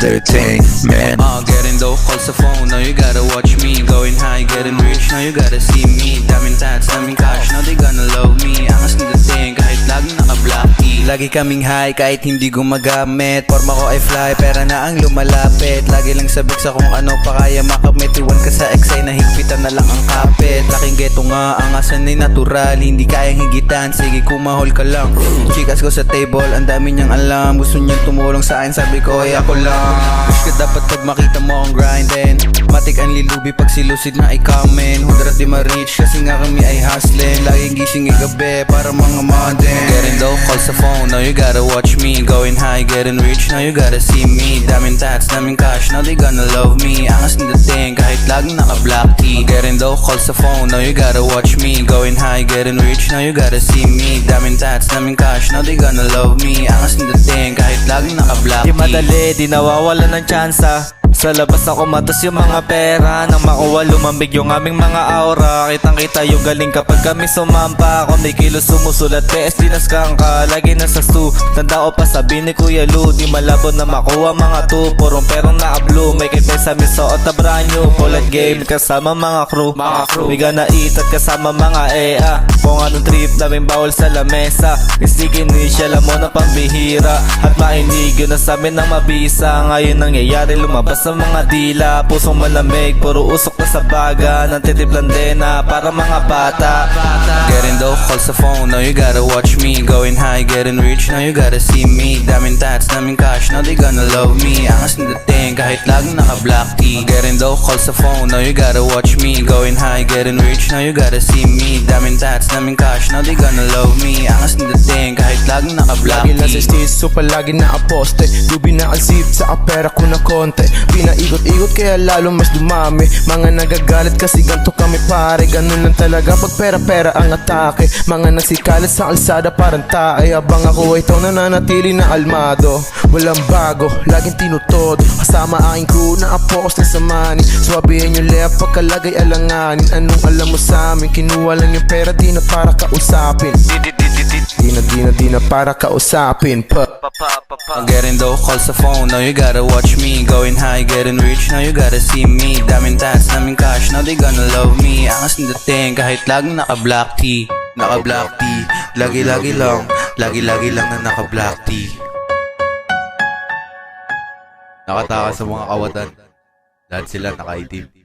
13, man. Getting dough, calls sa phone, now you gotta watch me. Going high, getting rich, now you gotta see me. Daming tats, daming cash, now they gonna love me. Angas ng dating, kahit lagi naka-black tee Lagi kaming high, kahit hindi gumagamit. Forma ko ay fly, pera na ang lumalapit. Lagi lang sabik sa kung ano pa kaya makamit. Iwan ka sa ex ay nahigpitan na lang ang kapit. Laking geto nga, angasan ay natural. Hindi kayang higitan, sige kumahol ka lang. Chikas ko sa table, ang dami niyang alam. Gusto niyang tumulong sa akin, sabi ko ay ako lang. Push ka dapat pag makita mo akong grindin. Matik ang lilubi pag silusid na ay kamen Hudrat di ma-reach kasi nga kami ay hustling Laging gising gabi para mga modern. Getting dough, call sa phone, now you gotta watch me. Going high, getting rich, now you gotta see me. Daming tats, daming cash, now they gonna love me. Angas ng dating kahit laging naka-black tee. Getting dough, call sa phone, now you gotta watch me. Going high, getting rich, now you gotta see me. Daming tats, daming cash, now they gonna love me. Angas ng dating kahit laging naka-black Di tee. madali, di nawawala ng tsansa Sa labas ako matos yung mga pera. Nang makuha lumambig yung aming mga aura. Kitang kita yung galing kapag kami sumampa. Kung may kilo sumusulat PS dinaskang ka. Lagi nasa stu. Tanda ko pa sabi ni Kuya Lu Di malabo na makuha mga tu Purong perong naka-blue May kay sa misuot na brand new. Pulat game kasama mga crew. Mga crew. We gonna eat at kasama mga EA Kung anong trip namin bawal sa lamesa. Isigin ni siya alam mo na pambihira. At mainig yun na sa amin ng mabisa. Ngayon nangyayari lumabas sa mga dila. Pusong malamig, puro usok na sa baga. Nantitiplan din na para mga bata. Getting dough, call sa phone, now you gotta watch me. Going high, getting rich, now you gotta see me. Daming tats, daming cash, now they gonna love me. Angas ng dating, kahit laging naka-black tee Getting dough, call sa phone, now you gotta watch me. Going high, getting rich, now you gotta see me. Daming tats, daming cash, now they gonna love me. Angas ng dating, kahit laging naka-black Lagi lang sa stage, so palagi na aposte. Lubi na alsip sa apera ko na konti. Pinaikot-ikot kaya lalo mas dumami. Mga nagagalit kasi ganto kami pare. Ganun lang talaga pag pera-pera ang atake. Mga nagsikalat sa alsada parang tae. Habang ako ay ito nananatili na almado. Walang bago, laging tinutodo. Kasama aking crew na aposte sa money Swabihin yung lea pagkalagay alanganin. Anong alam mo sa amin? Kinuha lang yung pera di na para kausapin. Di na di na di na para kausapin. Pa. I'm getting dough, call sa phone, now you gotta watch me. Going high, getting rich, now you gotta see me. Daming tats, daming cash, now they gonna love me. Angas ng dating, kahit laging naka-black tee Naka-black tee, lagi-lagi lang. Lagi-lagi lang na naka-black tee Nakataka sa mga kawatan. Lahat sila nakaitim